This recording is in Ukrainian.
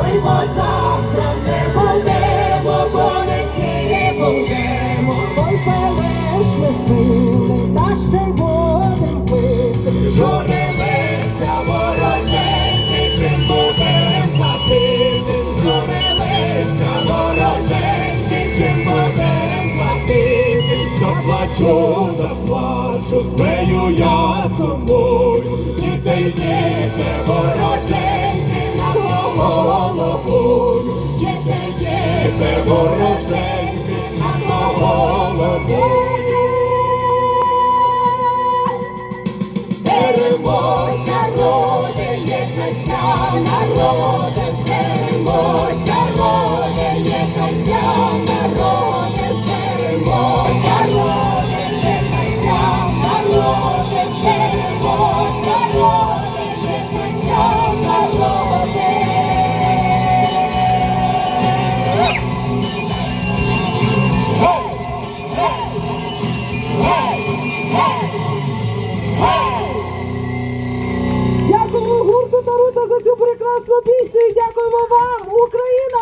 Ой, бо завтра не будемо, не всі. Ой, палеш ми та ще й будем пити. Журилися вороженьки, чим будем платити. Журилися вороженьки, чим будем платити. Заплачу, заплачу, свою я собою. дітей, дітей. Діти вороженьки на голову. Зберемося, роди, єднайся, народи, цю прекрасну пісню і дякуємо вам! Україна!